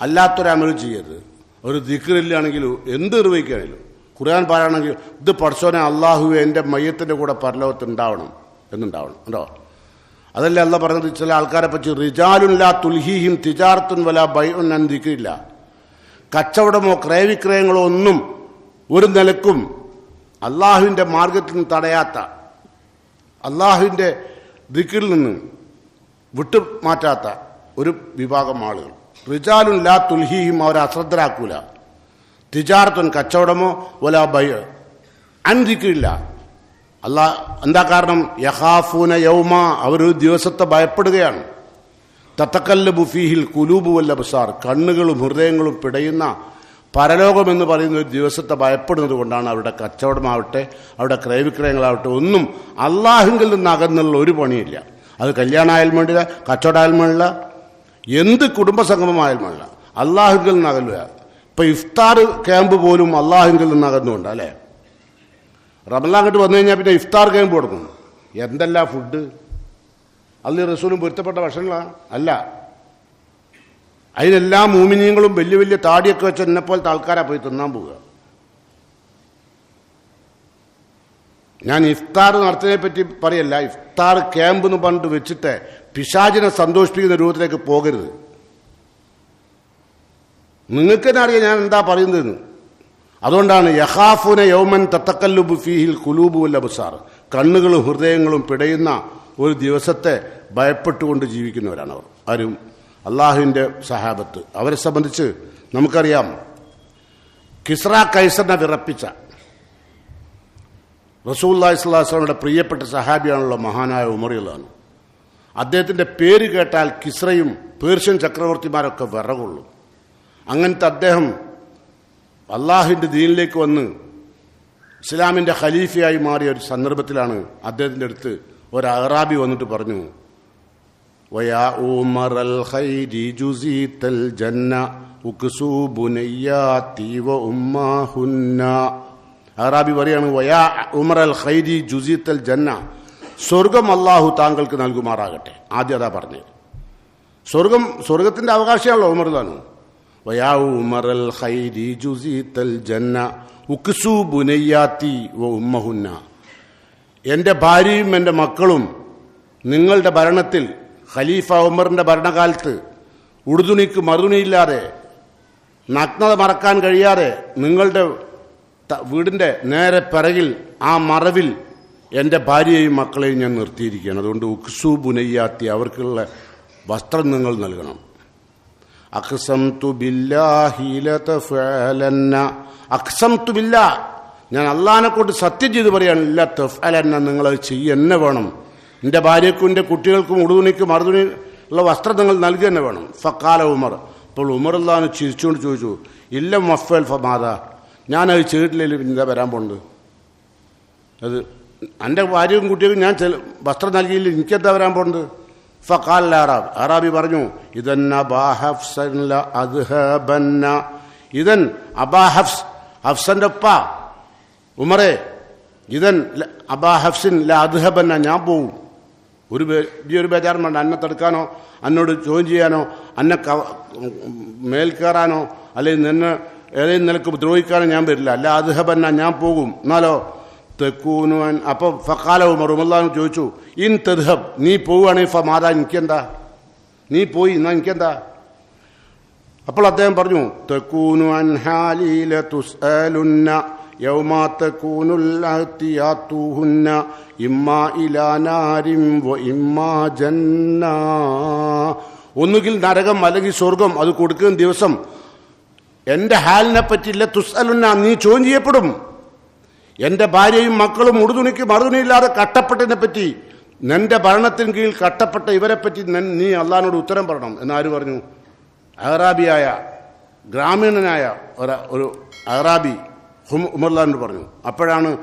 അല്ലാത്തൊരമലും ചെയ്യരുത്. ഒരു ദിക്കറില്ലാണെങ്കിലും എന്ത് നിർവഹിക്കുകയാണെങ്കിലും ഖുർആൻ പാരാണെങ്കിൽ ഇത് പഠിച്ചോനെ അള്ളാഹു എന്റെ മയ്യത്തിന്റെ കൂടെ പരലോകത്ത് ഉണ്ടാവണം എന്നുണ്ടാവണം. ഉണ്ടോ? അതല്ല അല്ല പറഞ്ഞത് ചില ആൾക്കാരെ പറ്റി റിജാലുല്ല തുൽഹീഹിം തിജാർത്തുൻ വല ബൈഉൻ ഞാൻ ദിക്കില്ല കച്ചവടമോ ക്രയവിക്രയങ്ങളോ ഒന്നും ഒരു നിലക്കും അള്ളാഹുവിന്റെ മാർഗത്തിൽ നിന്ന് തടയാത്ത അള്ളാഹുവിന്റെ ദിക്കിൽ നിന്ന് വിട്ടുമാറ്റാത്ത ഒരു വിഭാഗം ആളുകൾ. റിജാലുൻ ലാ തുൽഹിയും അവരെ അശ്രദ്ധരാക്കൂല. തിജാർത്തുൻ കച്ചവടമോ വല ബയ അൻതിക്കില്ല അല്ലാ എന്താ കാരണം? യഹാഫൂന യൗമ അവരൊരു ദിവസത്തെ ഭയപ്പെടുകയാണ്. തത്തക്കല്ല് ബുഫീഹിൽ കുലൂബു വല്ല ബസാർ കണ്ണുകളും ഹൃദയങ്ങളും പിടയുന്ന പരലോകം എന്ന് പറയുന്ന ഒരു ദിവസത്തെ ഭയപ്പെടുന്നത് കൊണ്ടാണ് അവരുടെ കച്ചവടമാവട്ടെ അവരുടെ ക്രയവിക്രയങ്ങളാവട്ടെ ഒന്നും അള്ളാഹുങ്കിൽ നിന്ന് അകന്നുള്ള ഒരു പണിയില്ല. അത് കല്യാണമായാലും വേണ്ടില്ല കച്ചവടമായാലും വേണ്ടില്ല എന്ത് കുടുംബസംഗമമായാലും വേണ്ടില്ല. അള്ളാഹുങ്കിൽ നിന്ന് അകലുക. ഇപ്പം ഇഫ്താർ ക്യാമ്പ് പോലും അള്ളാഹുങ്കിൽ നിന്ന് അകന്നുകൊണ്ട് അല്ലേ? റമലാൻ അങ്ങോട്ട് വന്നു കഴിഞ്ഞാൽ പിന്നെ ഇഫ്താർ ക്യാമ്പ് കൊടുക്കുന്നു എന്തെല്ലാം ഫുഡ് അള്ളി റസൂലും പൊരുത്തപ്പെട്ട ഭക്ഷണങ്ങളാണ് അല്ല. അതിനെല്ലാ മൂമിനിയങ്ങളും വലിയ വലിയ താടിയൊക്കെ വെച്ച് എന്നെപ്പോലത്തെ ആൾക്കാരാ പോയി തിന്നാൻ പോവുക. ഞാൻ ഇഫ്താർ നടത്തിനെ പറ്റി പറയല്ല ഇഫ്താർ ക്യാമ്പ് എന്ന് പറഞ്ഞിട്ട് വെച്ചിട്ട് പിശാചിനെ സന്തോഷിപ്പിക്കുന്ന രൂപത്തിലേക്ക് പോകരുത്. നിങ്ങൾക്ക് തന്നെ അറിയാം ഞാൻ എന്താ പറയുന്നതെന്ന്. അതുകൊണ്ടാണ് യഹാഫുന യൗമൻ തത്തക്കല്ലുബു ഫീഹിൽ കുലൂബു അബുസാർ. കണ്ണുകളും ഹൃദയങ്ങളും പിടയുന്ന ഒരു ദിവസത്തെ ഭയപ്പെട്ടുകൊണ്ട് ജീവിക്കുന്നവരാണ് അവർ. ആരും അള്ളാഹുവിന്റെ സഹാബത്ത്. അവരെ സംബന്ധിച്ച് നമുക്കറിയാം കിസ്ര കൈസറിനെ വിറപ്പിച്ച റസൂല്ലാ ഇസ്ലാസ്ലാമിയുടെ പ്രിയപ്പെട്ട സഹാബിയാണുള്ള മഹാനായ ഉമറിയുള്ളതാണ് അദ്ദേഹത്തിന്റെ പേര് കേട്ടാൽ കിസ്രയും പേർഷ്യൻ ചക്രവർത്തിമാരൊക്കെ വിറകൊള്ളും. അങ്ങനത്തെ അദ്ദേഹം അള്ളാഹുവിന്റെ ദീനിലേക്ക് വന്ന് ഇസ്ലാമിന്റെ ഖലീഫയായി മാറിയ ഒരു സന്ദർഭത്തിലാണ് അദ്ദേഹത്തിന്റെ അടുത്ത് ഒരു അറാബി വന്നിട്ട് പറഞ്ഞു വയാ عمر അൽ جزيت ഉക്സൂ ബുനയ്യാത്തി വ ഉമ്മാഹുന്ന അറാബി പറയാണ് വയാ ഉമർ അൽ ഖൈരി ജന്ന സ്വർഗം അള്ളാഹു താങ്കൾക്ക് നൽകുമാറാകട്ടെ. ആദ്യം അതാ പറഞ്ഞത്. സ്വർഗം സ്വർഗത്തിന്റെ അവകാശമാണല്ലോ ഉമർ താനു. വയാ ഉമർ അൽ ഖൈരി തൽ ജന്ന ഉക്സു ബുനയ്യാത്തി വ ഉമ്മഹുന്ന. എന്റെ ഭാര്യയും എന്റെ മക്കളും നിങ്ങളുടെ ഭരണത്തിൽ ഖലീഫ ഉമറിന്റെ ഭരണകാലത്ത് ഉടുതുണിക്ക് മറുതുണിയില്ലാതെ നഗ്നത മറക്കാൻ കഴിയാതെ നിങ്ങളുടെ വീടിന്റെ നേരെ പിറകിൽ ആ മറവിൽ എന്റെ ഭാര്യയെയും മക്കളെയും ഞാൻ നിർത്തിയിരിക്കുകയാണ്. അതുകൊണ്ട് ഉക്സു ബുനയ്യാത്തി അവർക്കുള്ള വസ്ത്രം നിങ്ങൾ നൽകണം. അക്സം അക്സം തുബില്ല ഞാൻ അള്ളഹാനെ കൊണ്ട് സത്യം ചെയ്ത് പറയാണ് ഇല്ല തഫ്അലന്ന നിങ്ങളത് ചെയ്യന്നെ വേണം. എന്റെ ഭാര്യയ്ക്കും എന്റെ കുട്ടികൾക്കും ഉടുതുണിക്കും മറുതുണി ഉള്ള വസ്ത്രം നിങ്ങൾ നൽകി തന്നെ വേണം. ഫക്കാല ഉമർ. അപ്പോൾ ഉമർ അള്ളഹാന് ചിരിച്ചുകൊണ്ട് ചോദിച്ചു ഇല്ല മഫൽ ഫമാദ ഞാനത് ചെയ്തിട്ടില്ലെങ്കിൽ എന്താ വരാൻ പോകുന്നത് അത് എന്റെ ഭാര്യയും കുട്ടികൾക്കും ഞാൻ വസ്ത്രം നൽകിയില്ല എനിക്കെന്താ വരാൻ പോകുന്നത് ഫക്കാൽ അറാബ്. അറാബി പറഞ്ഞു ഇതന്ന അദ്ഹബന്ന ഇതൻ അബാഹഫ്സ് ഹഫ്സന്റെ ഉപ്പ. ഉമറേ ഇതൻ അബാ ഹഫ്സിൻ ല അദ്ഹബന്ന ഞാൻ പോവും. ഒരു വലിയൊരു ബേജാറും വേണ്ട. അന്നെ തടുക്കാനോ അന്നോട് ചോദ്യം ചെയ്യാനോ അന്നെ ക- മേൽ കയറാനോ അല്ലെങ്കിൽ നിന്നെ ഏതെങ്കിലും നിലയ്ക്ക് ദ്രോഹിക്കാനോ ഞാൻ വരില്ല. അല്ല അദ്ഹബന്ന ഞാൻ പോകും. എന്നാലോ? തെക്കൂനുവൻ അപ്പോൾ ഫക്കാല ഉമർ ചോദിച്ചു ഇൻ തെദ്ഹബ് നീ പോവുകയാണെങ്കിൽ ഫ മാതാ എനിക്കെന്താ? നീ പോയി എന്നാ എനിക്കെന്താ? അപ്പോൾ അദ്ദേഹം പറഞ്ഞു തെക്കൂനു അൻഹാലീല തുസ്അലുന്ന യൗമാ തകൂനുൽ ഇമ്മാ ഇലാ നാരിം വ ഇമ്മാ ജന്ന. ഒന്നുകിൽ നരകം അല്ലെങ്കിൽ സ്വർഗം അത് കൊടുക്കുന്ന ദിവസം എന്റെ ഹാലിനെ പറ്റിയില്ല തുസ്അലുന്ന നീ ചോദ്യം ചെയ്യപ്പെടും. എന്റെ ഭാര്യയും മക്കളും ഉടുതുണിക്ക് മറുതുണിയില്ലാതെ കട്ടപ്പെട്ടതിനെ പറ്റി നിന്റെ ഭരണത്തിന് കീഴിൽ കട്ടപ്പെട്ട ഇവരെ പറ്റി നീ അള്ളഹാനോട് ഉത്തരം പറയണം. എന്നാര് പറഞ്ഞു? അഹറാബിയായ ഗ്രാമീണനായ ഒരു അഹറാബി ഹും ഉമർലാനോട് പറഞ്ഞു. അപ്പോഴാണ്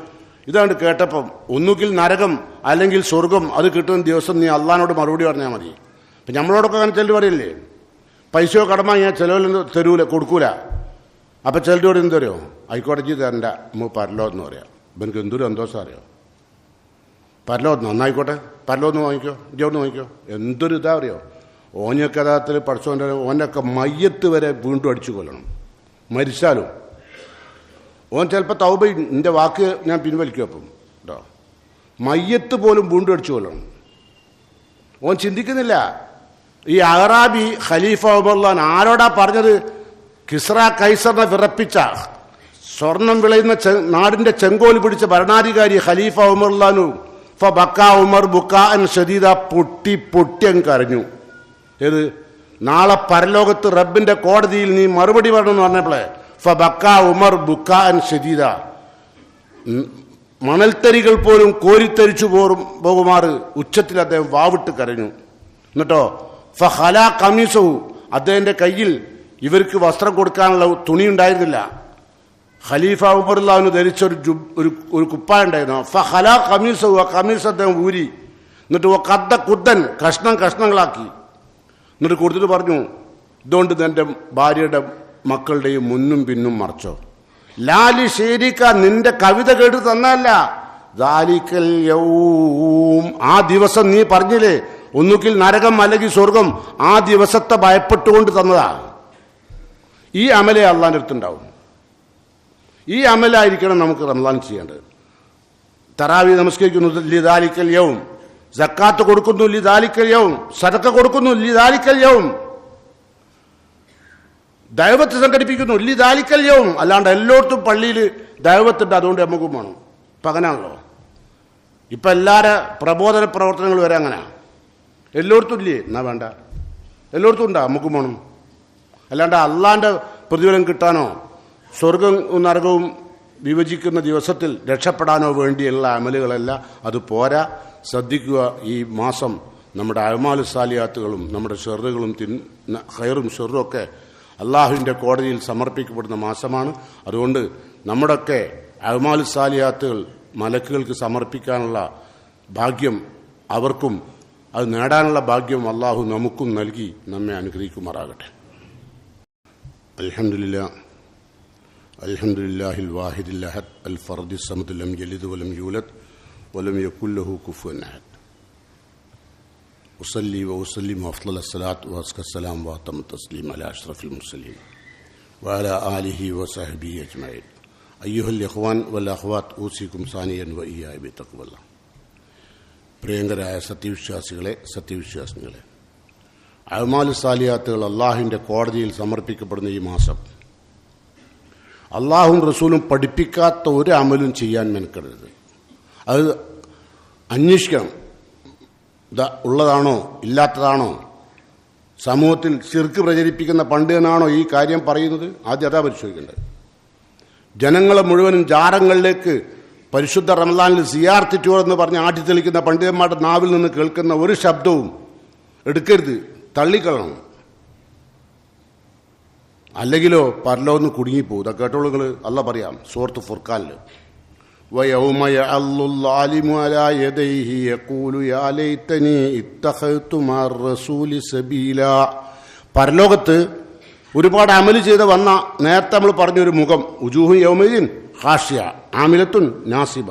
ഇതാണ് കേട്ടപ്പം ഒന്നുകിൽ നരകം അല്ലെങ്കിൽ സ്വർഗം അത് കിട്ടുന്ന ദിവസം നീ അള്ളഹാനോട് മറുപടി പറഞ്ഞാൽ മതി. ഇപ്പം നമ്മളോടൊക്കെ അങ്ങനെ ചിലർ പറയില്ലേ? പൈസയോ കടമ ഞാൻ ചിലവിൽ തരൂല കൊടുക്കൂല. അപ്പം ചിലരോട് എന്ത് പറയുമോ ഹൈക്കോടതി തരണ്ട പരലോ എന്ന് പറയാം. ഇവനക്ക് എന്തൊരു സന്തോഷം അറിയോ? പരലോ നന്നായിക്കോട്ടെ. പരലോ ഒന്ന് വാങ്ങിക്കോ ഇജോന്ന് വാങ്ങിക്കോ. എന്തൊരു ഇതാ അറിയോ? ഓഞ്ഞ കഥാത്തിൽ പഠിച്ചോന്റെ ഓനൊക്കെ മയ്യത്ത് വരെ വീണ്ടും അടിച്ചു കൊല്ലണം. മരിച്ചാലും ഓൻ ചിലപ്പോൾ തൗബ എന്റെ വാക്ക് ഞാൻ പിൻവലിക്കും അപ്പം. കേട്ടോ മയ്യത്ത് പോലും വീണ്ടും അടിച്ചു കൊല്ലണം. ഓൻ ചിന്തിക്കുന്നില്ല. ഈ അഹറാബി ഖലീഫ ഉമർലാൻ ആരോടാ പറഞ്ഞത്? കിസ്ര കൈസറിനെ വിറപ്പിച്ച സ്വർണം വിളയുന്ന നാടിന്റെ ചെങ്കോൽ പിടിച്ച ഭരണാധികാരി ഖലീഫ ഉമർലാനു ഫ ബക്ക ഉമർ ബുക്ക അൻ ഷദീദ പൊട്ടി പൊട്ടി അങ്ങ് കരഞ്ഞു. ഏത്? നാളെ പരലോകത്ത് റബ്ബിന്റെ കോടതിയിൽ നീ മറുപടി പറയണമെന്ന് പറഞ്ഞപ്പോഴേ ഫ ബക്ക ഉമർ ബുക്ക അൻ ഷദീദ മണൽത്തരികൾ പോലും കോരിത്തരിച്ചു പോറും പോകുമാറ് ഉച്ചത്തിൽ അദ്ദേഹം വാവിട്ട് കരഞ്ഞു. എന്നിട്ടോ ഫഹല കമീസവും അദ്ദേഹത്തിന്റെ കയ്യിൽ ഇവർക്ക് വസ്ത്രം കൊടുക്കാനുള്ള തുണി ഉണ്ടായിരുന്നില്ല. ഖലീഫ ഉമറുല്ലാവിന് ധരിച്ച ഒരു ജു ഒരു ഒരു കുപ്പായ ഉണ്ടായിരുന്നു. ഫഹല കമീസവും ആ കമീസ് അദ്ദേഹം ഊരി. എന്നിട്ട് ഓ കദ്ദ കുദ്ദൻ കഷ്ണം കഷ്ണങ്ങളാക്കി. എന്നിട്ട് കൊടുത്തിട്ട് പറഞ്ഞു ഇതുകൊണ്ട് എന്റെ ഭാര്യയുടെ മക്കളുടെയും മുന്നും പിന്നും മറച്ചോ? ലാലി ശേരിക്ക നിന്റെ കവിത കേട്ട് തന്നല്ല ദാലിക്കൽ യൗം. ആ ദിവസം നീ പറഞ്ഞില്ലേ ഒന്നുകിൽ നരകം അല്ലെങ്കിൽ സ്വർഗം ആ ദിവസത്തെ ഭയപ്പെട്ടുകൊണ്ട് തന്നതാ. ഈ അമലെ അള്ളാന്റെ അടുത്തുണ്ടാവും. ഈ അമലായിരിക്കണം നമുക്ക് റംസാൻ ചെയ്യേണ്ടത്. തറാവി നമസ്കരിക്കുന്നു ലിദാലിക്കൽ യവും ജക്കാത്ത് കൊടുക്കുന്നു ലിദാലിക്കൽ യവും സദക്ക കൊടുക്കുന്നു ലിദാലിക്കൽ യവും ദൈവത്തെ സംഘടിപ്പിക്കുന്നു. ദാലിക്കൽ യവും അല്ലാണ്ട് എല്ലായിടത്തും പള്ളിയിൽ ദൈവത്തുണ്ട് അതുകൊണ്ട് നമുക്കും വേണം. ഇപ്പം അങ്ങനെയാണല്ലോ. ഇപ്പം എല്ലാവരുടെ പ്രബോധന പ്രവർത്തനങ്ങൾ വരെ അങ്ങനെ എല്ലായിടത്തും ഇല്ലേ? എന്നാ വേണ്ട. എല്ലായിടത്തും ഉണ്ടാ. നമുക്കും വേണം. അല്ലാണ്ട് അള്ളാന്റെ പ്രതിഫലം കിട്ടാനോ സ്വർഗം നരകവും വിഭജിക്കുന്ന ദിവസത്തിൽ രക്ഷപ്പെടാനോ വേണ്ടിയുള്ള അമലുകളല്ല. അത് പോരാ. ശ്രദ്ധിക്കുക. ഈ മാസം നമ്മുടെ അഴമാലു സാലിയാത്തുകളും നമ്മുടെ ഷെറുകളും തിൻ ഹയറും ഷെറും ഒക്കെ അള്ളാഹുവിന്റെ കോടതിയിൽ സമർപ്പിക്കപ്പെടുന്ന മാസമാണ്. അതുകൊണ്ട് നമ്മുടെയൊക്കെ അഹ്മാലു സാലിയാത്തുകൾ മലക്കുകൾക്ക് സമർപ്പിക്കാനുള്ള ഭാഗ്യം അവർക്കും അത് നേടാനുള്ള ഭാഗ്യം അള്ളാഹു നമുക്കും നൽകി നമ്മെ അനുഗ്രഹിക്കുമാറാകട്ടെ. അലഹമില്ല അലഹമുല്ലാഹിൽ വാഹിദ് അഹദ് അൽ ഫർദി സമദ് ജലിദ് വലം യൂലത് വലം യക്കുല്ലഹു കുഫു أصلي وأسلم أفضل الصلاة وأزكى السلام وأتم التسليم على أشرف المرسلين وعلى آله وصحبه أجمعين أيها الإخوان والأخوات أوصيكم ثانيا وإياي بتقوى الله പ്രിയങ്കരായ സത്യവിശ്വാസികളെ സത്യവിശ്വാസികളെ അഹ്മാലു സാലിയാത്തുകൾ അള്ളാഹിൻ്റെ കോടതിയിൽ സമർപ്പിക്കപ്പെടുന്ന ഈ മാസം അള്ളാഹും റസൂലും പഠിപ്പിക്കാത്ത ഒരു അമലും ചെയ്യാൻ മെനക്കെടരുത് അത് അന്വേഷിക്കണം ഇതാ ഉള്ളതാണോ ഇല്ലാത്തതാണോ? സമൂഹത്തിൽ ചിർക്ക് പ്രചരിപ്പിക്കുന്ന പണ്ഡിതനാണോ ഈ കാര്യം പറയുന്നത്? ആദ്യം അതാ പരിശോധിക്കേണ്ടത്. ജനങ്ങളെ മുഴുവനും ജാരങ്ങളിലേക്ക് പരിശുദ്ധ റമദാനിൽ ടൂർ എന്ന് പറഞ്ഞ് ആട്ടിത്തെളിക്കുന്ന പണ്ഡിതന്മാരുടെ നാവിൽ നിന്ന് കേൾക്കുന്ന ഒരു ശബ്ദവും എടുക്കരുത് തള്ളിക്കളണം. അല്ലെങ്കിലോ പരലോന്ന് ഒന്ന് കുടുങ്ങിപ്പോകും കേട്ടോളൂ കേട്ടോളുകൾ അല്ല പറയാം. സുഹൃത്ത് ഫുർഖാനിൽ ويوم يعض الظالم على يديه يقول يا ليتني اتخذت مع الرسول سبيلا പരലോകത്ത് ഒരുപാട് അമല് ചെയ്ത് വന്ന നേരത്തെ നമ്മൾ പറഞ്ഞൊരു മുഖം ഉജൂഹു യൗമീൻ ഹാഷ്യ ആമിലത്തുൻ നാസിബ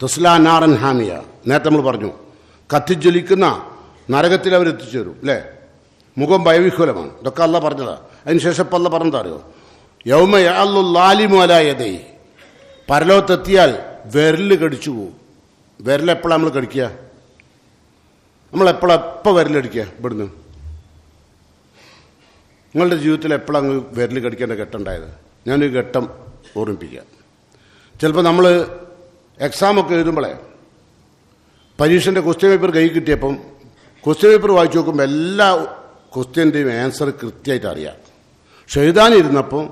തസ്ല നാറൻ ഹാമിയ നേരത്തെ നമ്മൾ പറഞ്ഞു കത്തിജ്വലിക്കുന്ന നരകത്തിൽ അവർ എത്തിച്ചേരും അല്ലേ മുഖം ഭയവിഹുലമാണ് ഇതൊക്കെ അല്ല പറഞ്ഞതാ അതിനുശേഷം ഇപ്പം അല്ല പറഞ്ഞതാ അറിയോ യൗമ ലാലിമുലായതേ പരലോകത്തെത്തിയാൽ വിരൽ കടിച്ചു പോവും. വിരലെപ്പോഴാണ് നമ്മൾ കടിക്കുക? നമ്മൾ എപ്പോൾ വിരലടിക്കുക ഇവിടുന്ന്? നിങ്ങളുടെ ജീവിതത്തിൽ എപ്പോഴാണ് വിരൽ കടിക്കേണ്ട ഘട്ടമുണ്ടായത് ഞാനൊരു ഘട്ടം ഓർമ്മിപ്പിക്കാം. ചിലപ്പോൾ നമ്മൾ എക്സാമൊക്കെ എഴുതുമ്പോഴേ പരീക്ഷന്റെ ക്വസ്റ്റ്യൻ പേപ്പർ കൈ കിട്ടിയപ്പം ക്വസ്റ്റ്യൻ പേപ്പർ വായിച്ചു നോക്കുമ്പോൾ എല്ലാ ക്വസ്റ്റ്യന്റെയും ആൻസർ കൃത്യമായിട്ട് അറിയാം. പക്ഷെ എഴുതാനിരുന്നപ്പോൾ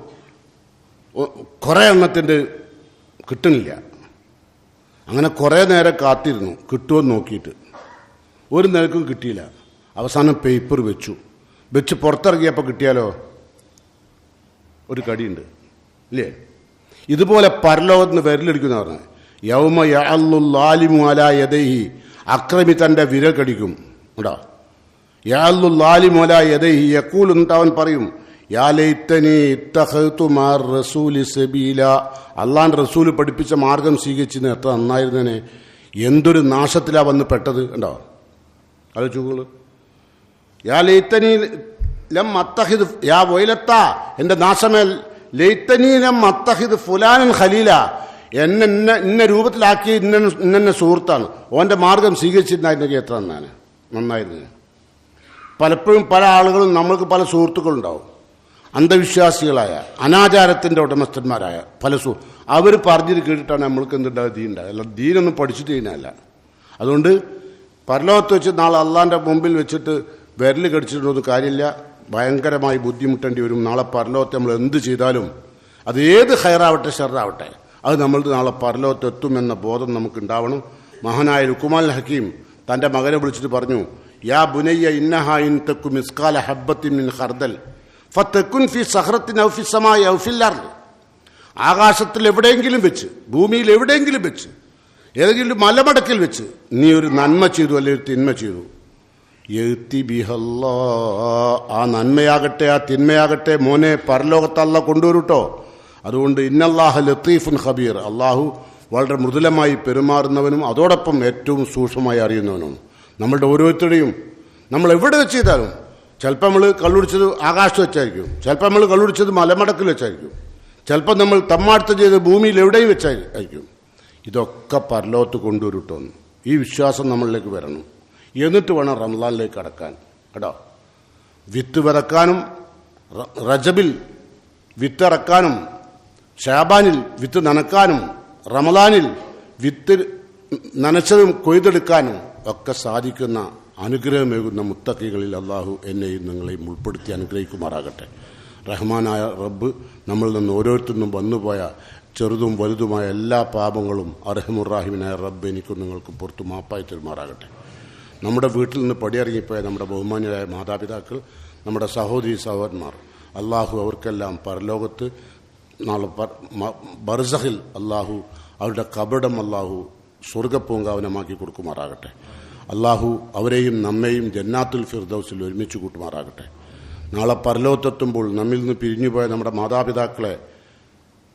കുറേ എണ്ണത്തിന്റെ കിട്ടുന്നില്ല. അങ്ങനെ കുറേ നേരം കാത്തിരുന്നു കിട്ടുമെന്ന് നോക്കിയിട്ട്. ഒരു നിലക്കും കിട്ടിയില്ല. അവസാനം പേപ്പർ വെച്ചു. വെച്ച് പുറത്തിറങ്ങിയപ്പോൾ കിട്ടിയാലോ? ഒരു കടിയുണ്ട്. ഇല്ലേ? ഇതുപോലെ പരലോകത്ത് നിന്ന് വിരലടിക്കുന്ന പറഞ്ഞത് യൗമ യാലിമു അല യദൈഹി. അക്രമി തന്റെ വിരൽ കടിക്കും. കേട്ടോ യാലിമു അല യദൈഹി. യക്കൂൽ എന്നിട്ട് അവൻ പറയും റസൂലി സബീല. അള്ളാൻ റസൂൽ പഠിപ്പിച്ച മാർഗം സ്വീകരിച്ചിരുന്ന എത്ര നന്നായിരുന്നേനെ. എന്തൊരു നാശത്തിലാ വന്ന് പെട്ടത് ഉണ്ടോ അത് ചൂകൾ യാ ലൈത്തനി ലം അത്തഹിദ് യാ വൈലത്ത എന്റെ നാശമേൽ. ലൈത്തനി ലം അത്തഹിദ് ഫുലാനൻ ഖലീല. എന്നെ ഇന്ന ഇന്ന രൂപത്തിലാക്കി ഇന്ന ഇന്നെ സുഹൃത്താണ്. ഓന്റെ മാർഗം സ്വീകരിച്ചിരുന്നായിരുന്നെങ്കിൽ എത്ര നന്നാണ് നന്നായിരുന്നു. പലപ്പോഴും പല ആളുകളും നമ്മൾക്ക് പല സുഹൃത്തുക്കളുണ്ടാവും. അന്ധവിശ്വാസികളായ അനാചാരത്തിന്റെ ഉടമസ്ഥന്മാരായ പല സു അവർ പറഞ്ഞത് കേട്ടിട്ടാണ് നമ്മൾക്ക് എന്തുണ്ടാകുക ദീൻ ഉണ്ടാകുക അല്ല ദീനൊന്നും പഠിച്ചിട്ട് ചെയ്യുന്നതല്ല അതുകൊണ്ട് പരലോകത്ത് വെച്ച് നാളെ അള്ളാന്റെ മുമ്പിൽ വെച്ചിട്ട് വിരൽ കടിച്ചിട്ടൊന്നും കാര്യമില്ല. ഭയങ്കരമായി ബുദ്ധിമുട്ടേണ്ടി വരും. നാളെ പരലോകത്ത് നമ്മൾ എന്ത് ചെയ്താലും അത് ഏത് ഹയറാവട്ടെ ഷെറാവട്ടെ അത് നമ്മൾ നാളെ പരലോകത്ത് എത്തുമെന്ന ബോധം നമുക്കുണ്ടാവണം. മഹാനായ ലുക്കുമാൽ ഹക്കീം തന്റെ മകനെ വിളിച്ചിട്ട് പറഞ്ഞു യാ ബുനയ്യ ഇന്നഹായിൻ തെക്കു മിസ്കാല ഹബ്ബത്തിൻ മിൻ ഖർദൽ. ഫത്തക്കുൻ ഫി സഹ്രത്തിൻ ഔഫിസമായ ഔഫില്ലാറിൽ ആകാശത്തിൽ എവിടെയെങ്കിലും വെച്ച് ഭൂമിയിൽ എവിടെയെങ്കിലും വെച്ച് ഏതെങ്കിലും മലമടക്കിൽ വെച്ച് നീ ഒരു നന്മ ചെയ്തു അല്ലെങ്കിൽ തിന്മ ചെയ്തു. എഴുത്തി ബിഹല്ലാ ആ നന്മയാകട്ടെ ആ തിന്മയാകട്ടെ മോനെ പരലോകത്തല്ല കൊണ്ടുവരുട്ടോ. അതുകൊണ്ട് ഇന്നല്ലാഹ ലത്തീഫുൻ ഹബീർ അള്ളാഹു വളരെ മൃദുലമായി പെരുമാറുന്നവനും അതോടൊപ്പം ഏറ്റവും സൂക്ഷ്മമായി അറിയുന്നവനും നമ്മളുടെ ഓരോരുത്തരുടെയും നമ്മൾ എവിടെ വെച്ച് ചെയ്താലും ചിലപ്പോൾ നമ്മൾ കള്ളുടിച്ചത് ആകാശത്ത് വെച്ചായിരിക്കും. ചിലപ്പോൾ നമ്മൾ കള്ളുടിച്ചത് മലമടക്കിൽ വെച്ചായിരിക്കും. ചിലപ്പോൾ നമ്മൾ തമ്മാടുത്ത ചെയ്ത് ഭൂമിയിൽ എവിടെയും വെച്ചായിരിക്കും. ഇതൊക്കെ പരലോകത്ത് കൊണ്ടുവരുട്ടോന്ന്. ഈ വിശ്വാസം നമ്മളിലേക്ക് വരണം. എന്നിട്ട് വേണം റംസാനിലേക്ക് കടക്കാൻ. കേട്ടോ? വിത്ത് വിറക്കാനും റജബിൽ വിത്തിറക്കാനും ഷാബാനിൽ വിത്ത് നനക്കാനും റമലാനിൽ വിത്ത് നനച്ചതും കൊയ്തെടുക്കാനും ഒക്കെ സാധിക്കുന്ന അനുഗ്രഹമേകുന്ന മുത്തക്കികളിൽ അള്ളാഹു എന്നെയും നിങ്ങളെയും ഉൾപ്പെടുത്തി അനുഗ്രഹിക്കുമാറാകട്ടെ. റഹ്മാനായ റബ്ബ് നമ്മളിൽ നിന്ന് ഓരോരുത്തരും വന്നുപോയ ചെറുതും വലുതുമായ എല്ലാ പാപങ്ങളും അർഹമുറാഹിമിനായ റബ്ബ് എനിക്കും നിങ്ങൾക്കും പുറത്തു മാപ്പായി തെരുമാറാകട്ടെ. നമ്മുടെ വീട്ടിൽ നിന്ന് പടിയിറങ്ങിപ്പോയ നമ്മുടെ ബഹുമാന്യരായ മാതാപിതാക്കൾ നമ്മുടെ സഹോദരി സഹോദരന്മാർ അള്ളാഹു അവർക്കെല്ലാം പരലോകത്ത് നാളെ ബർസഹിൽ അള്ളാഹു അവരുടെ കബടം അള്ളാഹു സ്വർഗപ്പൂങ്കാവനമാക്കി കൊടുക്കുമാറാകട്ടെ. അള്ളാഹു അവരെയും നമ്മെയും ജന്നാത്തുൽ ഫിർദൌസിൽ ഒരുമിച്ച് കൂട്ടുമാറാകട്ടെ. നാളെ പരലോത്തെത്തുമ്പോൾ നമ്മിൽ നിന്ന് പിരിഞ്ഞുപോയ നമ്മുടെ മാതാപിതാക്കളെ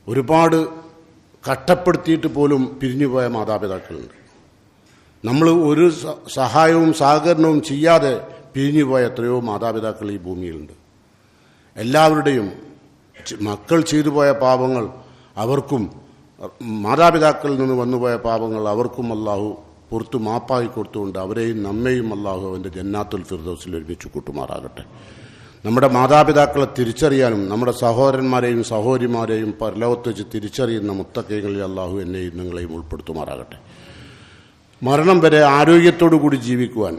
ഒരുപാട് കഷ്ടപ്പെടുത്തിയിട്ട് പോലും പിരിഞ്ഞുപോയ മാതാപിതാക്കളുണ്ട്. നമ്മൾ ഒരു സഹായവും സഹകരണവും ചെയ്യാതെ പിരിഞ്ഞുപോയ എത്രയോ മാതാപിതാക്കൾ ഈ ഭൂമിയിലുണ്ട്. എല്ലാവരുടെയും മക്കൾ ചെയ്തു പോയ പാപങ്ങൾ അവർക്കും മാതാപിതാക്കളിൽ നിന്ന് വന്നുപോയ പാപങ്ങൾ അവർക്കും അള്ളാഹു പുറത്തു മാപ്പായി കൊടുത്തുകൊണ്ട് അവരെയും നമ്മയും അള്ളാഹു അവന്റെ ജന്നാത്തുൽ ഫിർദോസിൽ ഒരുമിച്ച് കൂട്ടുമാറാകട്ടെ. നമ്മുടെ മാതാപിതാക്കളെ തിരിച്ചറിയാനും നമ്മുടെ സഹോദരന്മാരെയും സഹോദരിമാരെയും പരലോകത്ത് വെച്ച് തിരിച്ചറിയുന്ന മുത്തക്കൈകളിൽ അള്ളാഹു എന്നെയും നിങ്ങളെയും ഉൾപ്പെടുത്തുമാറാകട്ടെ. മരണം വരെ ആരോഗ്യത്തോടു കൂടി ജീവിക്കുവാൻ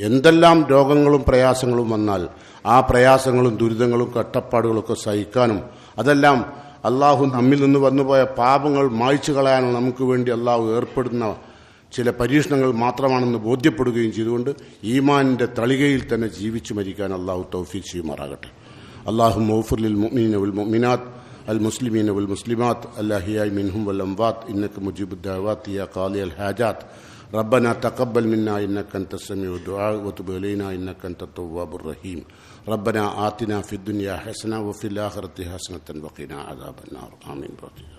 എന്തെല്ലാം രോഗങ്ങളും പ്രയാസങ്ങളും വന്നാൽ ആ പ്രയാസങ്ങളും ദുരിതങ്ങളും കട്ടപ്പാടുകളൊക്കെ സഹിക്കാനും അതെല്ലാം അള്ളാഹു നമ്മിൽ നിന്ന് വന്നുപോയ പാപങ്ങൾ മായ്ച്ചു കളയാനും നമുക്ക് വേണ്ടി അള്ളാഹു ഏർപ്പെടുന്ന ചില പരീക്ഷണങ്ങൾ മാത്രമാണെന്ന് ബോധ്യപ്പെടുകയും ചെയ്തുകൊണ്ട് ഈമാനിന്റെ തളികയിൽ തന്നെ ജീവിച്ചു മരിക്കാൻ അള്ളാഹു തൗഫീഖ് ചെയ്യുമാറാകട്ടെ അള്ളാഹു മൗഫുലിൽ മുഅ്മിനീന വൽ മുഅ്മിനാത്ത് المسلمين والمسلمات الأحياء منهم والأموات إنك مجيب الدعوات يا قاضي الحاجات ربنا تقبل منا إنك أنت السميع الدعاء وتب إلينا إنك أنت التواب الرحيم ربنا آتنا في الدنيا حسنة وفي الآخرة حسنة وقنا عذاب النار آمين برحمتك